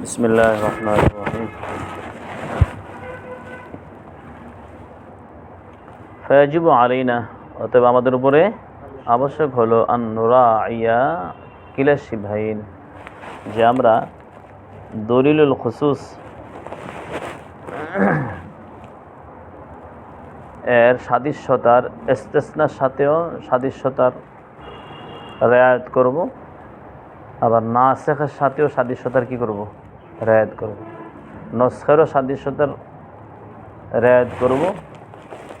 বিসমিল্লাহ রহমান রহিম ফয়াজিব আলিনা অতএব আমাদের উপরে আবশ্যক হলো আন্নুরা ইয়া কিলা শিভাইন যে আমরা দলিলুল খুসুস এর সাদৃশ্যতার ইস্তেসনার সাথেও সাদৃশ্যতার রেয়ায়ত করব। আবার না শেখের সাথেও সাদৃশ্যতার কি করব? রেয়ায়ত করব। নস্খেরও সাদৃশ্যতার রেয়ায়ত করব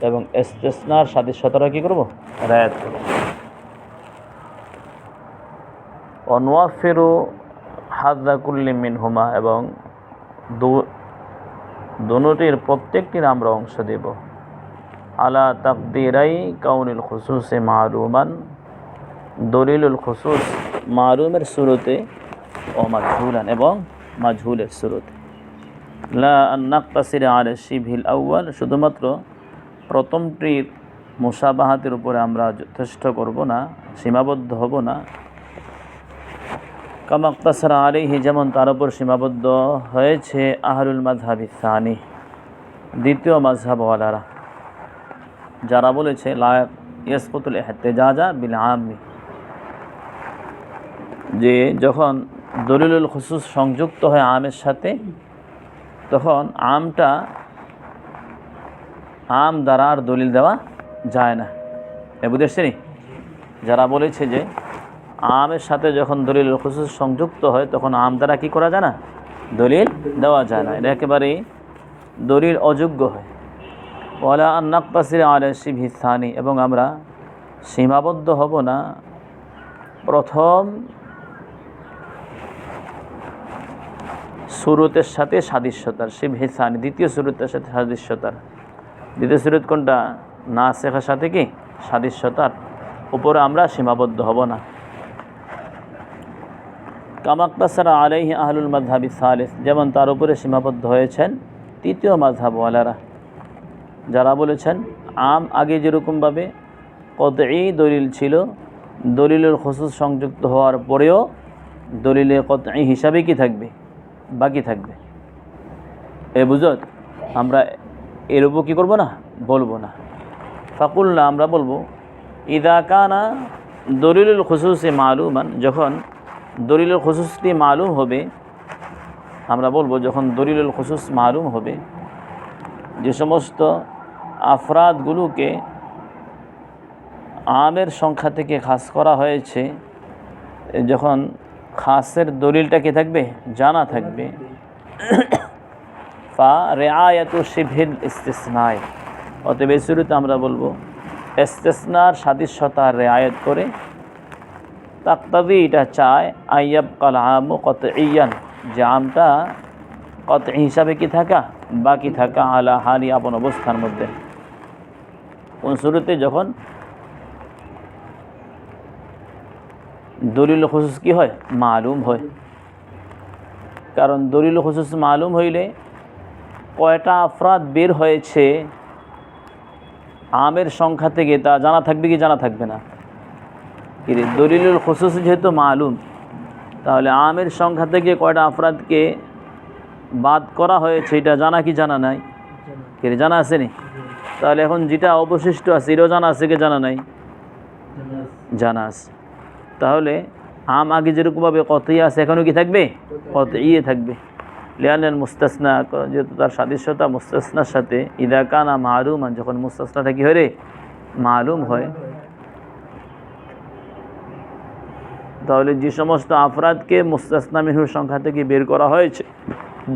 এবং এস্তেসনার সাদৃশ্যতারও কি করব? রেয়ায়ত করব। অনোয়াফেরু হাজাকুল্লি মিনহুমা এবং দুটির প্রত্যেকটির আমরা অংশ দেব। আলা তাকদিরাই কাউনিল খুসুসে মারুমান দলিলুল খুসুস মারুমের শুরুতে ও মাজহুলান এবং মাজহুলের শুরুতে লা নাক্তাসির আলে শিভিল আউ্য়াল, শুধুমাত্র প্রথমটির মুসাবাহাতের উপরে আমরা যথেষ্ট করব না, সীমাবদ্ধ হব না। কামাক্তাসারা আলিহি যেমন তার উপর সীমাবদ্ধ হয়েছে আহরুল মাঝহাবি সানি, দ্বিতীয় মাঝহাবওয়ালারা যারা বলেছে লায়ক ইয়সকুতুল এহতেজাজা বিল আমি যে যখন দলিলুল খুসুস সংযুক্ত হয় আমের সাথে, তখন আমটা আম দ্বারা আর দলিল দেওয়া যায় না। এ বুঝেছি যারা বলেছে যে আমের সাথে যখন দলিল খুসুস সংযুক্ত হয়, তখন আম দ্বারা কী করা যায় না? দলিল দেওয়া যায় না। এটা একেবারেই দলিল অযোগ্য হয়। ওলা আন্নাক্তাসির আলে শিভিস্থানি এবং আমরা সীমাবদ্ধ হব না। প্রথম সুরতের সাথে সাদৃশ্যতার শিবহিসানি দ্বিতীয় সুরতের সাথে সাদৃশ্যতার। দ্বিতীয় সুরত কোনটা? না শেখার সাথে কি? সাদৃশ্যতার। উপরে আমরা সীমাবদ্ধ হব না। কামাক্তাসারা আলাইহি আহলুল মাঝহাবি সালেস, যেমন তার উপরে সীমাবদ্ধ হয়েছেন তৃতীয় মাঝহাবওয়ালারা যারা বলেছেন, আম আগে যেরকমভাবে কত এই দলিল ছিল, দলিলের খসুস সংযুক্ত হওয়ার পরেও দলিলে কতই হিসাবে কি থাকবে? বাকি থাকবে। এ বুঝত আমরা এর উপর কী করব না? বলব না। ফাকুল না আমরা বলব, ইদা কানা দলিলুল খুসুসে মালুমান যখন দলিলুল খুসুসটি মালুম হবে, আমরা বলব, যখন দলিলুল খুসুস মালুম হবে, যে সমস্ত আফরাদগুলোকে আমের সংখ্যা থেকে খাস করা হয়েছে, যখন খাসের দলিলটা কে থাকবে? জানা থাকবে। ফা রেআয়াত শিভিল ইস্তেসনায় অতএব এই শুরুতে আমরা বলব, ইস্তেসনার সাদৃশ্যতার রেআয়ত করে তাকতাদি এটা চায় আইয়াব কাল আম কত ইয়ান যে আমটা কত হিসাবে কি থাকা? বাকি থাকা আলা হালি আপন অবস্থার মধ্যে। কোন শুরুতে যখন দলিল খুসুস কি হয়? মালুম হয়। কারণ দলিল খুসুস মালুম হইলে কয়টা আফরাদ বের হয়েছে, আমের সংখ্যা থেকে তা জানা থাকবে কি জানা থাকবে না? কিরে দলিলুল খুসুস যেহেতু মালুম, তাহলে আমের সংখ্যা থেকে কয়টা আফরাদকে বাদ করা হয়েছে, এটা জানা কি জানা নাই? কিরে জানা আছে নি? তাহলে এখন যেটা অবশিষ্ট আছে, এটাও জানা আছে কি জানা নাই? জানা আছে। তাহলে আম আগে যেরকমভাবে কতই আছে, এখনও কি থাকবে? কত ইয়ে থাকবে। লিয়ানের মুস্তাসনা, যেহেতু তার সাদৃশ্যতা, মুস্তাসনার সাথে ইদা কানা মালুম যখন মুস্তাসনাটা কি হয় রে? মালুম হয়। তাহলে যে সমস্ত আফরাদকে মুস্তাসনা মিহুর সংখ্যা থেকে বের করা হয়েছে,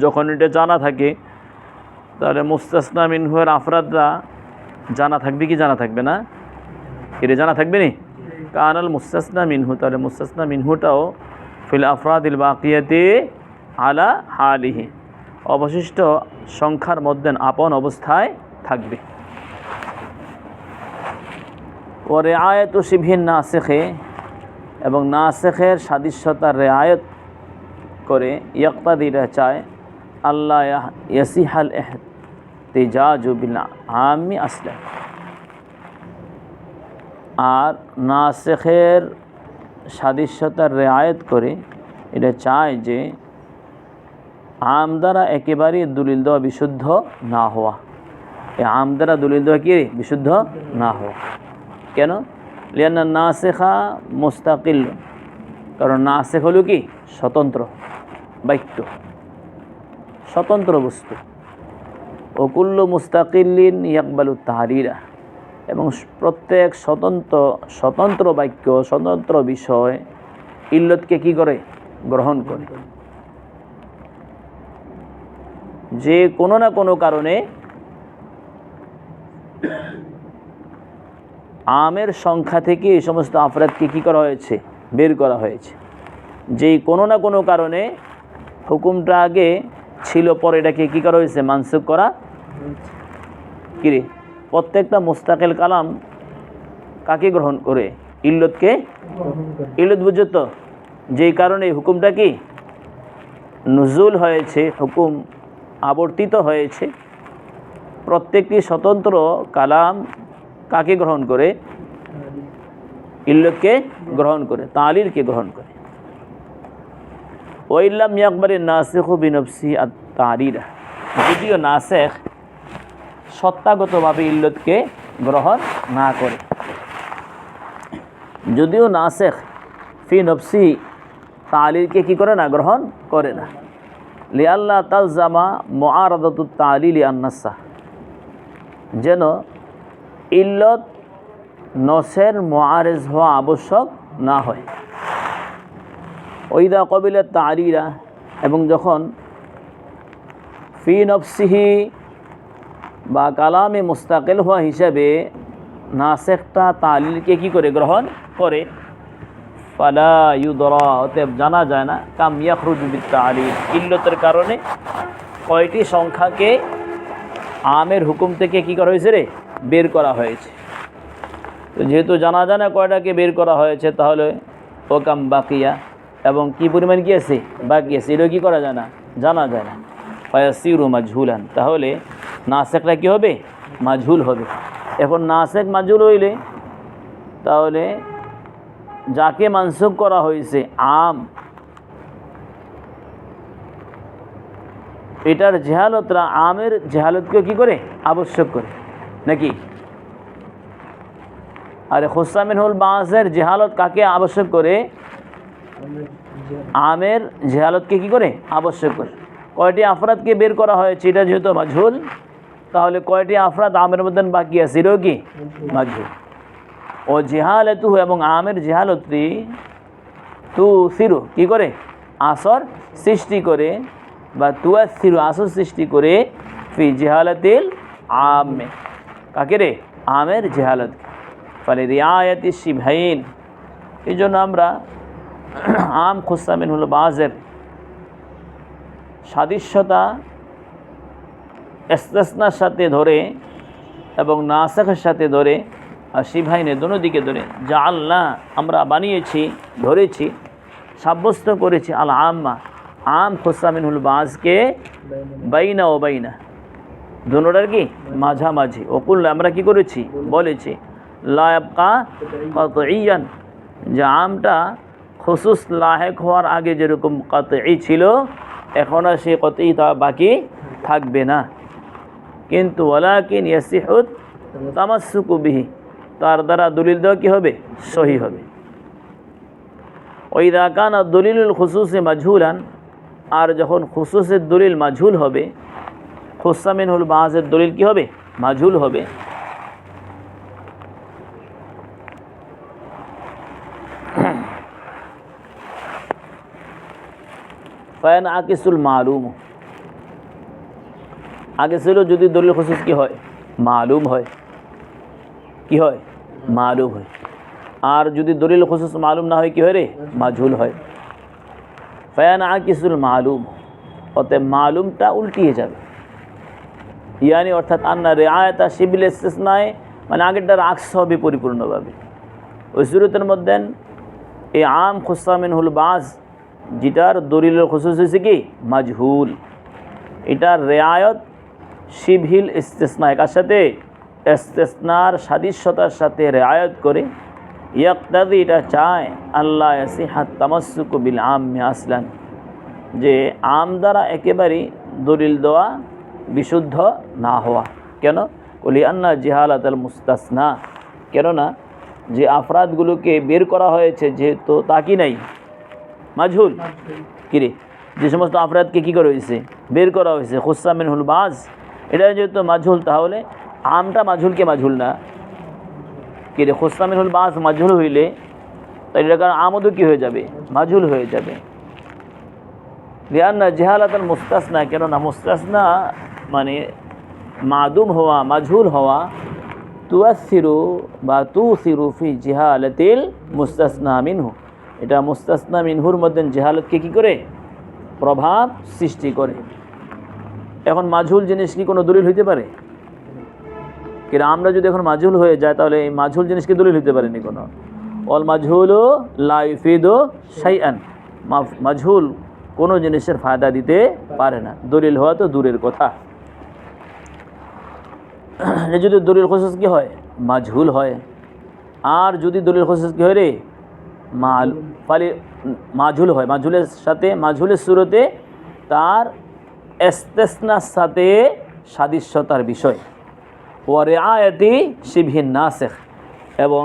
যখন এটা জানা থাকে, তাহলে মুস্তাসনা মিনহুয়ের আফরাদরা জানা থাকবে কি জানা থাকবে না? এটা জানা থাকবে নি? কানাল মুস্তাসনা মিনহু, তাহলে মুস্তাসনা মিনহুটাও ফিল আফরাদিল বাকিয়াতে আলা হালিহি, অবশিষ্ট সংখ্যার মধ্যে আপন অবস্থায় থাকবে। ও রেআয়ত শিভিন না শেখে এবং না শেখের সাদৃশ্যতার রেআয়ত করে ইয়ক্তাদিরা চায়, আল্লাহ ইয়াসিহাল এহ তেজাজুবিল আমি আসলে আর নাসেখের সাদৃশ্যতার রেয়ায়ত করে এটা চায় যে আম দ্বারা একেবারেই দলিল দেওয়া বিশুদ্ধ না হওয়া। এই আম দ্বারা দলিল দেওয়া কি? বিশুদ্ধ না হওয়া। কেন? লিয়ান্না না শেখা মোস্তাকিল। কারণ না শেখ হলো কি? স্বতন্ত্র, বাক্য, স্বতন্ত্র বস্তু। ওকুল্ল মুস্তাকিল্লিন ইয়াকবালু তাহারিরা। এবং প্রত্যেক স্বতন্ত্র স্বতন্ত্র বাক্য, স্বতন্ত্র বিষয় ইল্লতকে কি করে? গ্রহণ করে। যে কোনো না কোনো কারণে আমের সংখ্যা থেকে এই সমস্ত আফরাদকে কী করা হয়েছে? বের করা হয়েছে। যেই কোনো না কোনো কারণে হুকুমটা আগে ছিল, পরে এটাকে কী করা হয়েছে? মানসুক করা কিরে প্রত্যেকটা মোস্তাকেল কালাম কাকে গ্রহণ করে? ইল্লতকে? ইল্লত বুঝছ তো? যেই কারণে হুকুমটা কি? নজুল হয়েছে, হুকুম আবর্তিত হয়েছে। প্রত্যেকটি স্বতন্ত্র কালাম কাকে গ্রহণ করে? ইল্লতকে গ্রহণ করে, তালিলকে গ্রহণ করে। ওইল্লাম ইয়াকবরের নাসেখ বিনফসি আর তারিরা যদিও নাসেখ সত্তাগতভাবে ইল্লতকে গ্রহণ না করে। যদিও নাসেখ ফি নফসি তালিলকে কি করে না, গ্রহণ করে না। লিয়াল্লাহ তালজামা মোয়ারদত তালিল আন্নাসা। যেন ইল্লত নসের মোয়ারেজ হওয়া আবশ্যক না হয়। ওইদা কবিলের তারিরা এবং যখন ফি নফসিহি বা কালামে মুস্তাকিল হওয়া হিসাবে নাসেকটা তালিলকে কি করে গ্রহণ করে? পালা ইউদরা, অতএব জানা যায় না, কাম ইয়াখরুজুবিদ তালিল ইল্লতের কারণে কয়টি সংখ্যাকে আমের হুকুম থেকে কি করা হয়েছে রে? বের করা হয়েছে। তো যেহেতু জানা যায় না কয়টাকে বের করা হয়েছে, তাহলে ওকাম বাকিয়া। এবং কি পরিমাণ কি আছে? বাকি আছে। এটা কী করা যায় না? জানা যায় না। ফায়াসিরু মাজহুলান। তাহলে নাসেকটা কি হবে? মাজহুল হবে। এখন নাসেক মাজহুল হইলে, তাহলে যাকে মানসুখ করা হয়েছে, আম, এটার জেহালতরা আমের জেহালতকে কি করে? আবশ্যক করে। নাকি? আরে হোসামিন হল বাঁশের জেহালত কাকে আবশ্যক করে? আমের জেহালতকে কি করে? আবশ্যক করে। কয়টি আফরাদকে বের করা হয়েছে? এটা যেহেতু মাঝুল তাহলে কয়টি আফরাদ আমের মধ্যে বাকি আছে? এটাও কি? মাঝুল ও জেহাল জেহালেতু এবং আমের জেহালতটি তু সিরু, কি করে? আসর সৃষ্টি করে বা তুয়া সিরু আসর সৃষ্টি করে ফি জেহালতিল আমে। কাকে রে? আমের জেহালত। ফলে রিয়ায়তি শিভাইন এই জন্য আমরা আম খুসামিন হলো বাজের সাদৃশ্যতা, এস্তেসনার সাথে ধরে এবং নাসাখের সাথে ধরে আর শিভাইনে দোনো দিকে ধরে। যা আল্লাহ আমরা বানিয়েছি, ধরেছি, সাব্যস্ত করেছি, আল আম্মা। আম খুসামিনুল বাজকে বাইনা ও বাইনা। দোনোটার কি? মাঝামাঝি। ওকুল আমরা কি করেছি? বলেছি। লায়াবকা কত ইয়ান যে আমটা খুসুস লাহেক হওয়ার আগে যেরকম কতই ছিল এখন আর সে কতই তা বাকি থাকবে না। কিন্তু ওলাকিন ইয়াসিহুদ তামাসুকু বিহি, তার দ্বারা দলিল দেওয়া কী হবে? সহি হবে। ওই রাকান দলিলুল খুসুসে মাজহুলান, আর যখন খুসুসের দলিল মাঝুল হবে খুসামিন হুল বাহাজের দলিল কী হবে? মাঝুল হবে। ফায়ান আকিসুল মালুম। আগে ছিল যদি দলিল খুসুস কি হয়? মালুম হয়। কি হয়? মালুম হয়। আর যদি দলিল খুসুস মালুম না হয় কি হয় রে? মাঝুল হয়। ফায়ান আকিসুল মালুম। অতএব মালুমটা উল্টিয়ে যাবে। ইয়ানি অর্থাৎ আন্না রে আয়তা শিবিল ইস্তেসনায় মানে আগেরটার আক্স হবে পরিপূর্ণভাবে। ওই সুরতের মধ্যে এই আম খুসামিন হুল বাজ যেটার দলিলের খুসুস হয়েছে কি? মাজহুল। এটার রেয়ায়ত শিবহিল ইস্তেসনা। একার সাথে ইস্তেসনার সাদৃশ্যতার সাথে রেয়ায়ত করে ইয়াক্তাদি, এটা চায় আল্লাহ হাত তামাসুক বিল আম আসলান। যে আম দ্বারা একেবারেই দলিল দেওয়া বিশুদ্ধ না হওয়া। কেন? কলি আন্না জিহালাত আল মুস্তাসনা। কেননা যে আফরাদগুলোকে বের করা হয়েছে যেহেতু তা কি নাই মাঝহুল কিরে? যে সমস্ত আফরাদকে কী করা হয়েছে? বের করা হয়েছে। খুসামিন হুল বাজ। এটা যেহেতু মাঝহুল তাহলে আমটা মাঝহুলকে মাঝহুল না। কিরে? খুসামিন হুল বাজ মাঝহুল হইলে তাই এটা কারণ আমদও কী হয়ে যাবে? মাঝহুল হয়ে যাবে। লিয়ান্না জেহালাতাল মুস্তাসনা কেননা মুস্তাসনা মানে মাদুম হওয়া মাঝহুল হওয়া তুয়াসিরু বা তু সিরু ফি জিহালাতিল মুস্তাসনা মিনহু। এটা মুস্তাসনা মিনহুর মধ্যে জেহালতকে কী করে? প্রভাব সৃষ্টি করে। এখন মাঝুল জিনিস কি কোনো দলিল হইতে পারে? কিনা আমরা যদি এখন মাঝুল হয়ে যায় তাহলে এই মাঝুল জিনিস কি দলিল হইতে পারেনি কোনো? অল মাঝহুল লাইফিদ সাইআন মাঝুল কোনো জিনিসের ফায়দা দিতে পারে না। দলিল হওয়া তো দূরের কথা। যদি দলিল খসুস কি হয়? মাঝুল হয়। আর যদি দলিল খসুস কি হয় রে? মাল ফালি মাঝুল হয়। মাঝুলের সাথে মাঝুলের সুরতে তার এস্তেসনার সাথে সাদৃশ্যতার বিষয়। ও শিভিন নাসেখ এবং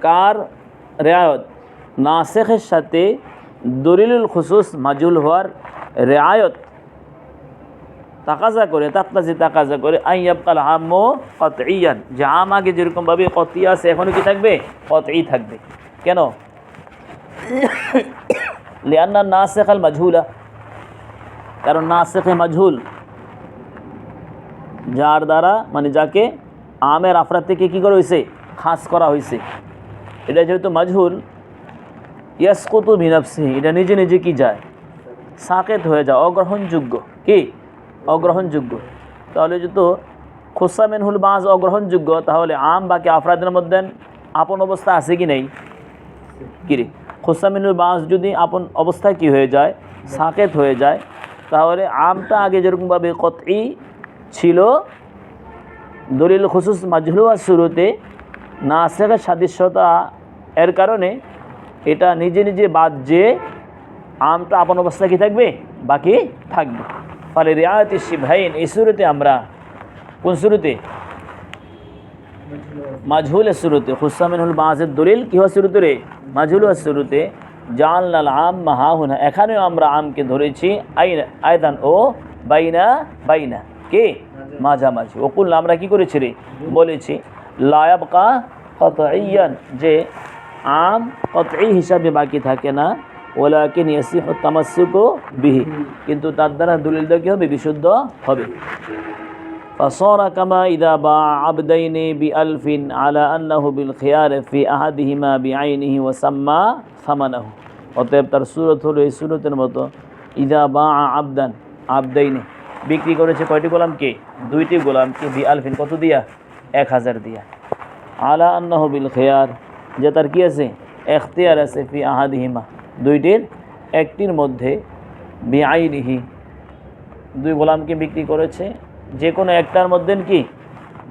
কার রেয়ায়ত নাসেখের সাথে দলিলুল খুসুস মাজুল হওয়ার রেআয়ত তাকাজা করে তাকাজি তাকাজা করে আই আইয়াবকাল আম কতইয়ান যে আম আগে যেরকমভাবে কতি আছে এখনও কি থাকবে? কতই থাকবে। কেন? লিয়ান্না না শেখাল মাজহুলা কারণ না শেখে মাজহুল যার দ্বারা মানে যাকে আমের আফরাত থেকে কী করা হয়েছে খাস করা হয়েছে এটা যেহেতু মাজহুল, ইয়াসকুতু বিনাফসি এটা নিজে নিজে কি যায়? সাকেত হয়ে যায়, অগ্রহণযোগ্য। কি? অগ্রহণযোগ্য। তাহলে যেহেতু খোসামেন হুল বাঁশ অগ্রহণযোগ্য, তাহলে আম বাকি আফরাদের মধ্যে আপন অবস্থা আছে কি নেই? কিরে খোসামিনুল বাঁশ যদি আপন অবস্থায় কি হয়ে যায়? সাকেত হয়ে যায়। তাহলে আমটা আগে যেরকমভাবে কতই ছিল, দলিল খুসুস মাজহুয়া শুরুতে না শেখার সাদৃশ্যতা এর কারণে এটা নিজে নিজে বাদ যে আমটা আপন অবস্থায় কি থাকবে? বাকি থাকবে। ফলে রেয়ায়তি শিভাইন এই শুরুতে আমরা কোন শুরুতে? মাজহুলের শুরুতে হুসামিনুল বাঁশের দলিল, কী হয় শুরুতে রে? মাজহুলের শুরুতে জানলাল আম মাহাহুনা এখানেও আমরা আমকে ধরেছি আইন আয়দান ও বাইনা বাইনা, কে? মাঝামাঝি। ওকুল আমরা কি করেছি রে? বলেছি লায়াবকা কত ইয়ান যে আম কত হিসাবে বাকি থাকে না ওলাকে নিয়েছি তামাসুকো বিহি। কিন্তু তার দ্বারা দলিলটা কী হবে? বিশুদ্ধ হবে। فصار كما إذا باع عبدين بألف على أنه بالخيار في أحدهما بعينه وسمى ثمنه অতএব তার সুরত হলো এই সুরতের মতো ইদা বা আবদান আবদাইনে বিক্রি করেছে কয়টি গোলামকে দুইটি গোলামকে বি আলফিন কত দিয়া এক হাজার দিয়া আলা আন্নাহ বিল খেয়ার যে তার কি আছে এখতিয়ার আছে ফি আহাদিহিমা দুইটির একটির মধ্যে বি আইনিহি দুই গোলামকে বিক্রি করেছে যে কোনো একটার মধ্যে কি?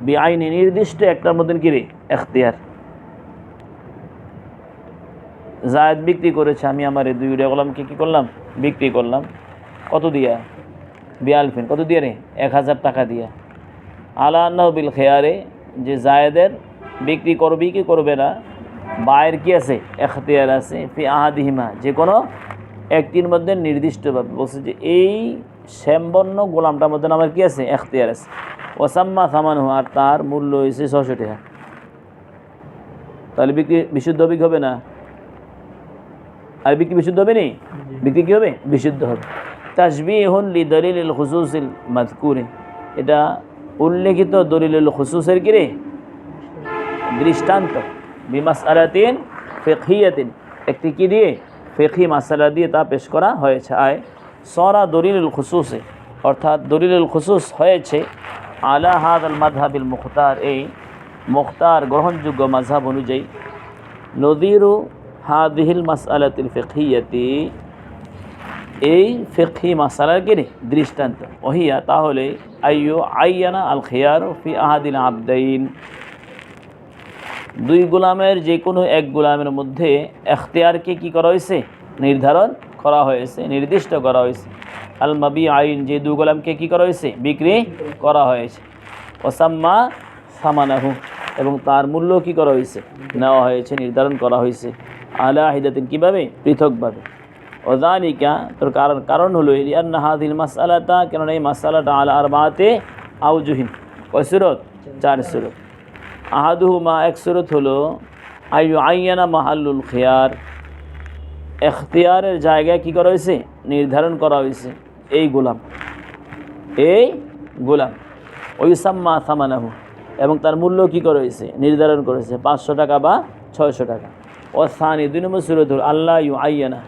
বেআইনি নির্দিষ্ট একটার মধ্যে কি রে? এখতিয়ার। জায়দ বিক্রি করেছে, আমি আমার এই দুই গোলামকে কী করলাম? বিক্রি করলাম। কত দিয়া? বিয়ালফিন কত দিয়ে রে? এক হাজার টাকা দিয়া। আলা আল্লাহ বিল খেয়ারে, যে জায়েদের বিক্রি করবি কি করবে না, বায়ের কি আছে? এখতিয়ার আছে। ফি আহাদিহিমা যে কোনো একটির মধ্যে নির্দিষ্টভাবে বলছে যে এই শ্যামবর্ণ গোলামটার মধ্যে আমার কি আছে? এখতিয়ার আছে। ওসাম্মা থামান আর তার মূল্য হয়েছে ছশো টাকা তাহলে বিক্রি বিশুদ্ধ হবে কি হবে না? আর বিক্রি বিশুদ্ধ হবে নি? বিক্রি কী হবে? বিশুদ্ধ হবে। তাসবি হন লি দলিল খুসুসিল মাদকুরে এটা উল্লেখিত দলিল খুসুসের কিরে দৃষ্টান্ত। বিমাস আলাতিন ফেকিয়াতিন একটি কি দিয়ে? ফেকি মাসালা দিয়ে তা পেশ করা হয়েছে। আয় সরা দলিলুল খুসুসে অর্থাৎ দলিলুল খুসুস হয়েছে আলা হাদ আল মাধাবিল মুখতার, এই মুখতার গ্রহণযোগ্য মাঝহাব অনুযায়ী। নদীরু হাদিহিল মাস আলাতিল ফেকিয়াতি এই ফেকি মাসালার কিরে দৃষ্টান্ত। ওহিয়া, তাহলে আইয়ো আইয়ানা আল খেয়ার ফি আহাদিল আবদাইন। দুই গোলামের যে কোনো এক গোলামের মধ্যে এখতিয়ারকে কি করা হয়েছে? নির্ধারণ করা হয়েছে, নির্দিষ্ট করা হয়েছে। আল মাবি আইন যে দু গোলামকে কী করা হয়েছে? বিক্রি করা হয়েছে। ওসাম্মা সামানাহু এবং তার মূল্য কী করা হয়েছে? নেওয়া হয়েছে, নির্ধারণ করা হয়েছে। আলা হিদাতিন কীভাবে? পৃথকভাবে। ওদানিকা তোর কারণ কারণ হলো ইয়ান্না হাদিল মাসালাতা কেননা এই মাসালাটা আলা আর বাতে আউজুহিন কয় সুরত? চার সুরত। আহাদুহুমা, এক সুরত হলো আয়ু আইয়ানা মাহাল্লুল খেয়ার। এখতিয়ারের জায়গায় কী করা হয়েছে? নির্ধারণ করা হয়েছে। এই গোলাম। এই গোলাম। ওইসাম্মা সামানাহু। এবং তার মূল্য কী করা হয়েছে? নির্ধারণ করেছে পাঁচশো টাকা বা ছয়শো টাকা। ও সানি দুই নম্বর হল আল্লাহ ইউ আইয়ানা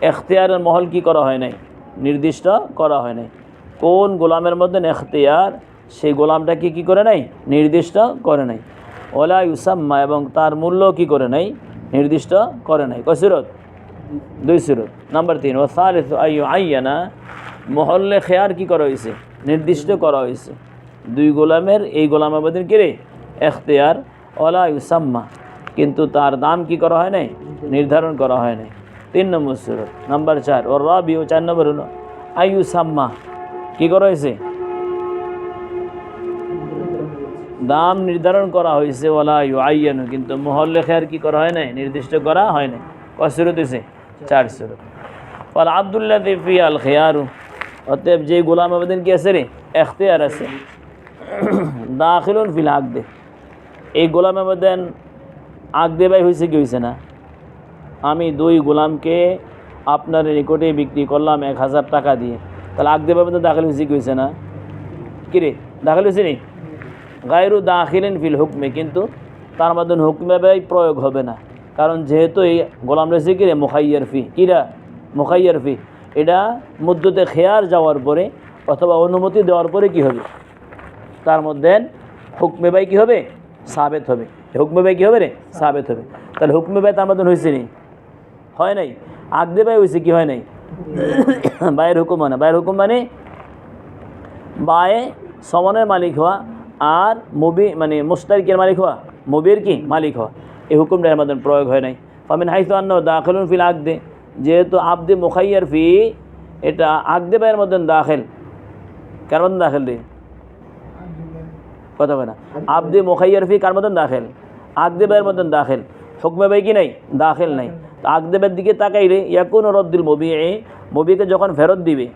এখতিয়ারের মহল কি করা হয় নাই? নির্দিষ্ট করা হয় নাই। কোন গোলামের মধ্যে এখতিয়ার? সেই গোলামটাকে কি করে নাই? নির্দিষ্ট করে নাই। ওলা ইউসাম্মা এবং তার মূল্য কি করে নাই? নির্দিষ্ট করে নাই। কসিরত দুই সুরত। নাম্বার তিন ও সালিস আইয়ু আইয়ানা মহল্লে খেয়ার কি করা হয়েছে? নির্দিষ্ট করা হয়েছে। দুই গোলামের, এই গোলাম আবাদিন কিরে এখতিয়ার ওলা ইউসাম্মা কিন্তু তার দাম কি করা হয় নাই? নির্ধারণ করা হয় নাই। তিন নম্বর সুরত। নাম্বার চার ও রবি ও চার নম্বর হলো আইয়ু সাম্মা কী করা হয়েছে? দাম নির্ধারণ করা হয়েছে ওলা ইউ আইয়ানু কিন্তু মহল্লে খেয়ার কি করা হয় নাই? নির্দিষ্ট করা হয় নাই। কয় সুরত হয়েছে? চার সুরত ফল আবদুল্লাহ ফি আল খেয়ারু। অতএব যে গোলাম আবেদন কি আছে রে? এখতিয়ার আছে। দাখিলুন ফিল দে। এই গোলাম আবেদন আগ দে ভাই হয়েছে কি হয়েছে না? আমি দুই গোলামকে আপনার নিকটে বিক্রি করলাম এক হাজার টাকা দিয়ে। তাহলে আগ দে আবেদন দাখিল হয়েছে কি হয়েছে না? কিরে দাখিল হয়েছে নি? গায়রু দাখিলেন ফিল হুকমে। কিন্তু তার মাধ্যমে হুকমে ব্যয় প্রয়োগ হবে না। কারণ যেহেতু এই গোলাম রয়েছে কিরে মুখাইয়ার ফি, কিরা? মুখাইয়ার ফি। এটা মধ্যতে খেয়ার যাওয়ার পরে অথবা অনুমতি দেওয়ার পরে কি হবে? তার মধ্যে হুকমে ব্যয় কী হবে? সাবেত হবে। হুকমে ব্যয় কী হবে রে? সাবেত হবে। তাহলে হুকমে ব্যয় তার মধ্যে হয়েছে নি? হয় নাই? আগদে ব্যয় হয়েছে কি হয় নাই? বায়ের হুকুম মানে। বায়ের হুকুম মানে বায়ে সমানের মালিক হওয়া আর মুবি মানে মুস্তারিকের মালিক হওয়া। মুবির কি? মালিক হওয়া। এই হুকুমটা এর মধ্যে প্রয়োগ হয় নাই। ফামিন হাইসু আন্ন দাখিলুন ফিল আগদে যেহেতু আবদে মুখাইয়ার ফি, এটা আগদে ব্যয়ের মধ্যে দাখিল। কার মধ্যে দাখিল রে? কথা হয় না। আবদে মুখাইয়ার ফি কার মধ্যে দাখিল? আগদে ব্যয়ের মধ্যে দাখিল। হুকমে বাই কি নাই? দাখিল নাই। তো আগদে ব্যয়ের দিকে তাকাইলে ইয়াকুন রদ্দিল মবি এ মবিকে যখন ফেরত দিবে,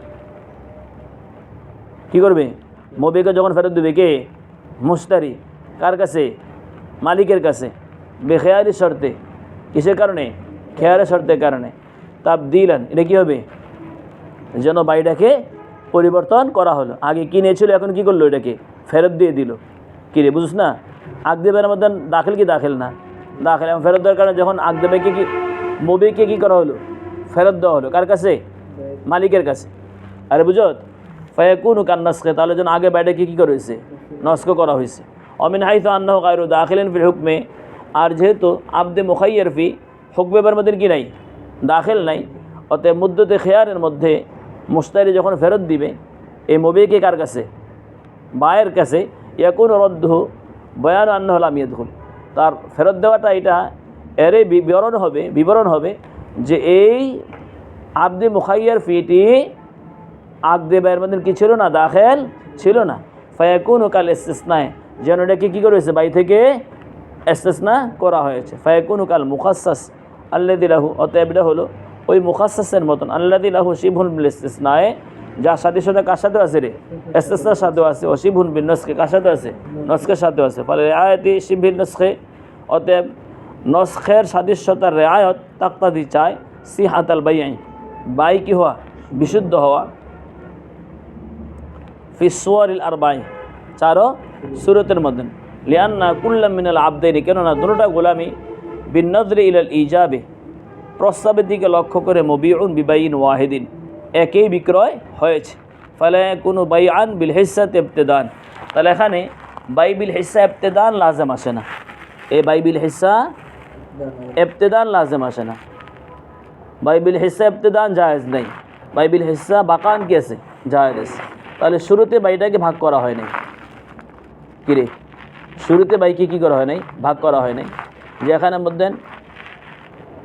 কি করবে? মবিকে যখন ফেরত দিবে কে? মুস্তারি কার কাছে? মালিকের কাছে। বেখেয়ারি শর্তে। কিসের কারণে? খেয়ারের শর্তের কারণে। তাপ দিলেন এটা কী হবে? যেন বাড়িটাকে পরিবর্তন করা হলো। আগে কিনেছিল এখন কি করল এটাকে? ফেরত দিয়ে দিল। কী রে, বুঝিস না? আগদেবের মধ্যে দাখিল কি দাখিল না? দাখিল এবং ফেরত দেওয়ার কারণে যখন আগদেবেকে কি, মবিকে কী করা হলো? ফেরত দেওয়া হলো। কার কাছে? মালিকের কাছে। আরে বুঝত ফায়াকুন কান্নাসকে তাহলে যেন আগে বাইটাকে কী করা হয়েছে? নস্ক করা হয়েছে। অমিন হাইতো আন্নাহ কায়রু দাখিলেন ফিল হুকমে আর যেহেতু আবদে মুখাইয়ার ফি হুকমেবার মধ্যে কি নাই? দাখিল নাই। অতএব মুদ্দতে খেয়ারের মধ্যে মুস্তারি যখন ফেরত দিবে, এই মবিকে কার কাছে? বায়ের কাছে। ইয়াকুন রদ্দ বয়ান আন্ন হলাম ইয়দুল তার ফেরত দেওয়াটা এটা এরই বিবরণ হবে বিবরণ হবে যে এই আবদে মুখাইয়ার ফিটি আগদে ব্যয়ের মধ্যে কি ছিল না? দাখেল ছিল না। ফায়াকুন ও কাল এস্তেসনায় যেন এটাকে কী করেছে? বাই থেকে এস্তেসনা করা হয়েছে। ফায়াকুন ও কাল মুখাসাস আল্লাদিলাহু অতএব এটা হলো ওই মুখাসাসের মতন আল্লাদিলাহু শিবহুল বিল ইস্তেসনায় যা সাথে সাথে কার সাথে আছে রে? এস্তেসনার সাথে আছে, ও শিবহুল বিন নস্কে কার সাথে আছে? নস্কের সাথে আছে। ফলে আয়াতি শিবহিল নস্কে অতএব নস্খের সাদৃশ্যতার রেআয়ত তাক্তাদি চায় সি হাতাল বাইয়াই বাই কি হওয়া, বিশুদ্ধ হওয়া। ফিসওয়ারিল আরবাই চারো সুরতের মধ্যে। লিয়ান্না কুল্লাম মিনাল আবদাইনি। কেননা দুটোটা গোলামি বিনজরে ইলাল ইজাবে। প্রস্তাবের দিকে লক্ষ্য করে মবিউন বিবাইন ওয়াহিদিন। একেই বিক্রয় হয়েছে। ফলে কোনো বাই আন বিল হিসাত ইবতেদান। তাহলে এখানে বাইবিল হিসা ইবতেদান লাজেম আসে না। এ বাইবিল হিসা ইবতেদান লাজেম আসে না। বাইবিল হিসা ইবতেদান জায়েজ নেই। বাইবিল হিসা বাকান কি আছে? জায়েজ আছে। তাহলে শুরুতে বাইটাকে ভাগ করা হয় নাই কিরে শুরুতে বাইকে কী করা হয় নাই? ভাগ করা হয় নাই। যে এখানে মধ্যে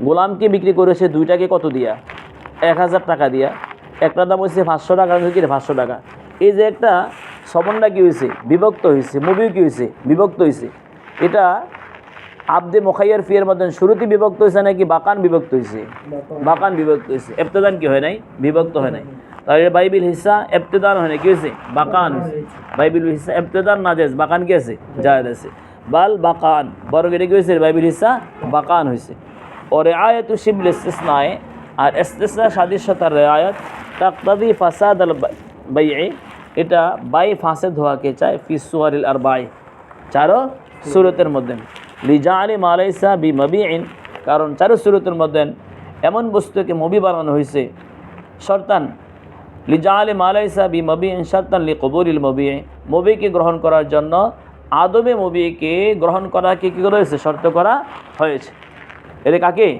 গোলামকে বিক্রি করেছে দুইটাকে কত দিয়া? এক হাজার টাকা দিয়া। একটা দাম হচ্ছে পাঁচশো টাকা কি পাঁচশো টাকা। এই যে একটা সমন্বয় কী হয়েছে বিভক্ত হয়েছে মুভিও কী হয়েছে বিভক্ত হয়েছে এটা আব্দে মোখাইয়ার ফিয়ের মধ্যে শুরুতে বিভক্ত হয়েছে নাকি বাকান বিভক্ত হয়েছে বাকান। বিভক্ত হয়েছে এফতেদান কি হয় নাই? বিভক্ত হয় নাই। তাহলে বাইবিল হিসা এফতেদান হয় নাই কি হয়েছে? বাকান বাইবিল হিসা এফতেদান নাজেজ বাকান কি আছে? জায়েদ আছে। বাল বাকান, বরং এটা কি হয়েছে? বাইবিল হিসা বাকান হয়েছে। ও রেআয়ত শিবল ইস্তিসনায়, আর ইস্তিসনা সাদৃশ্যতার রেআয়ত তাকতাদি ফাসাদ আল বাইয়ে এটা বাই ফাসেদ হওয়াকে চায় ফিসুয়ারিল আর বাই চারো সুরতের মধ্যে। লিজা আলী মালাইসা বি মবিআইন কারণ চারো সুরতের মধ্যে এমন বস্তুকে মবি বানানো হয়েছে, শর্তান লিজা আলী মালাইসা বি মবিআইন শর্তান লি কবুরিল মবি মবিকে গ্রহণ করার জন্য আদমে মবিকে গ্রহণ করাকে কী করা হয়েছে শর্ত করা হয়েছে। এদের কাকে?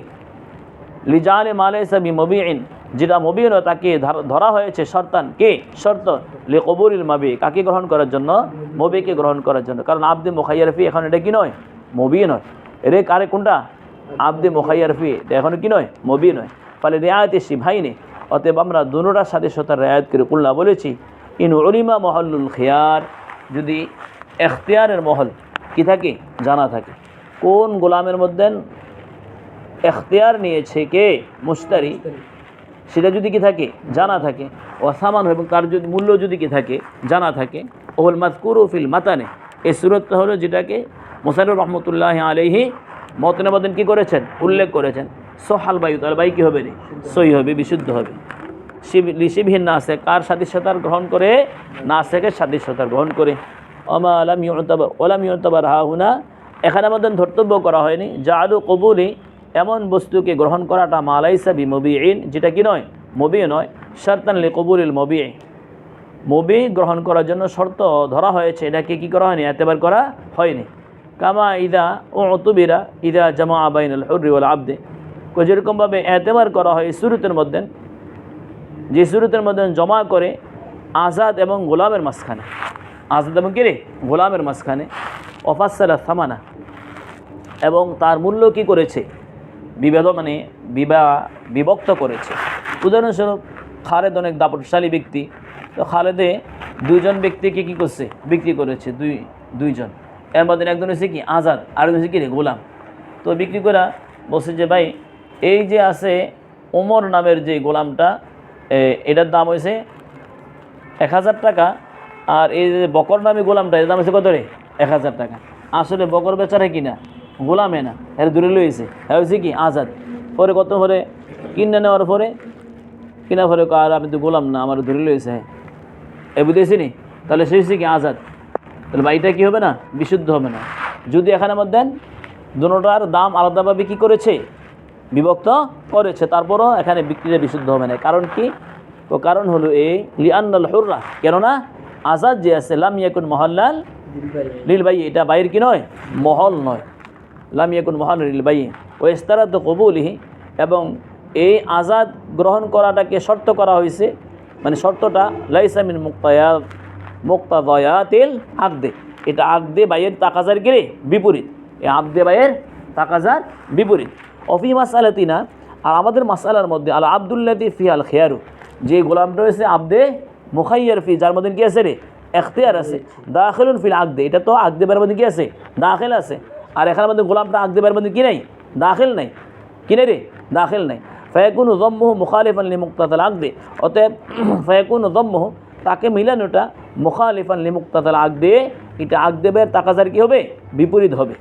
লিজালে মালাইসা বি মবিআইন যেটা মবিন তাকে ধর- হয়েছে শর্তান। কে? শর্ত লে কবুরিল মাবি কাকে গ্রহণ করার জন্য? মবিকে গ্রহণ করার জন্য। কারণ আব্দে মোখাইয়ারফি এখন এটা কি নয়? মবি নয়। এরে কারে কোনটা? আব্দে মোখাইয়ারফি। এটা এখন কি নয়? মবি নয়। ফলে রেয়ায়তে সিভাইনে অতএব আমরা দুটার সাথে রেয়ায়ত করে কুল্লা বলেছি, ইন উলিমা মহল্লুল খেয়ার, যদি এখতিয়ারের মহল কি থাকে? জানা থাকে। কোন গোলামের মধ্যে এখতিয়ার নিয়েছে কে? মুস্তারি সেটা যদি কি থাকে? জানা থাকে। অসামান এবং তার যদি মূল্য যদি কি থাকে? জানা থাকে। ওহল মাতকুর ও ফিল মাতানে। এই সুরতটা হলো যেটাকে মোসানুর রহমতুল্লাহ আলহি মতনাবাদিন কী করেছেন? উল্লেখ করেছেন। সোহাল বায়ু, তাহলে বায়ু কী হবে রে? সই হবে, বিশুদ্ধ হবে। শিব, ঋষিবিহীন না আছে কার সাদৃশ্যতার গ্রহণ করে? না থেকে সাদৃশ্যতার গ্রহণ করে। অমা আলাম ইউতবা, ওলাম ইউতবা রাহা হুনা এখানে আমাদের ধর্তব্য করা হয়নি। যা আলু কবুলি, এমন বস্তুকে গ্রহণ করাটা মালাইসা বি মবিআইন যেটা কি নয়? মবি নয়, শর্তান লি কবুলিল মবি মবি গ্রহণ করার জন্য শর্ত ধরা হয়েছে, এটাকে কি করা হয়নি? এতেবার করা হয়নি। কামা ইদা ও অতুবিরা ইদা জামা আবাইন আল হর্রি আবদে। যেরকমভাবে এতেবার করা হয় সুরতের মধ্যে, যে সুরতের মধ্যে জমা করে আজাদ এবং গোলামের মাঝখানে। আজাদ এবং কিরে গোলামের মাঝখানে। অফাসালা থামানা এবং তার মূল্য কি করেছে? বিভেদ মানে বিবাহ বিভক্ত করেছে। উদাহরণস্বরূপ খালেদ অনেক দাপটশালী ব্যক্তি। তো খালেদে দুইজন ব্যক্তিকে কি করছে? বিক্রি করেছে দুই, দুইজন। এর মধ্যে একজন হচ্ছে কি? আজাদ আর হচ্ছে কি রে? গোলাম। তো বিক্রি করা বলছে যে, ভাই এই যে আছে ওমর নামের যে গোলামটা এটার দাম হয়েছে এক হাজার টাকা, আর এই যে বকর নামে গোলামটা, এর দাম হয়েছে কত রে? এক হাজার টাকা। আসলে বকর বেচারে কিনা? গোলামে না, এর দূরে লইছে হ্যাঁ হয়েছে কি? আজাদ। পরে কত পরে? কিনে নেওয়ার পরে? কিনা পরে আর আমি তো গোলাম না, আমার দূরে লইছে এ বুঝেছি নি? তাহলে সে হচ্ছে কি? আজাদ। তাহলে বাড়িটা কি হবে না? বিশুদ্ধ হবে না। যদি এখানে মধ্যে দুটার দাম আলাদাভাবে কি করেছে? বিভক্ত করেছে, তারপরও এখানে বিক্রিটা বিশুদ্ধ হবে না। কারণ কি? তো কারণ হলো এই লিআন্নাল হুররা, কেননা আজাদ যে আছে, লাম ইয়াকুন মহল্লাল লীল ভাই এটা বাইর কি নয়? মহল নয়। লাম ইয়াকুন মহল লীল ভাই ও ইস্তারাত কবুলিহি, এবং এই আজাদ গ্রহণ করাটাকে শর্ত করা হয়েছে মানে শর্তটা লাইসামিন মুক্তায়াত মুক্তাদয়াতিল আকদে। এটা আকদে বাইয়ের তাকাজার গিরে বিপরীত। এই আকদে বাইয়ের তাকাজার বিপরীত। অফি মাসালাতিনা, আর আমাদের মাসালার মধ্যে আল আবদুল্লাতি ফি আল খেয়ারু, যে গোলামটা রয়েছে আবদে মুখাইয়ার ফি, যার মধ্যে কি আছে রে? এখতিয়ার আছে। দাখিলুন ফিল আকদে, এটা তো আকদে বের মধ্যে কি আছে? দাখিল আছে। আর এখানের মধ্যে গোলামটা আকদে বের মধ্যে কি নাই? দাখিল নাই। কিনে রে? দাখিল নাই। ফয়াকুন জম্মুহ মুখালিফান লি মুক্তাতাল আকদে। অতএব ফয়াকুন জম্মুহ তাকে মিলানোটা মুখালিফান লি মুক্তাতাল আকদে। এটা আকদেবের তাকাজার কি হবে? বিপরীত হবে।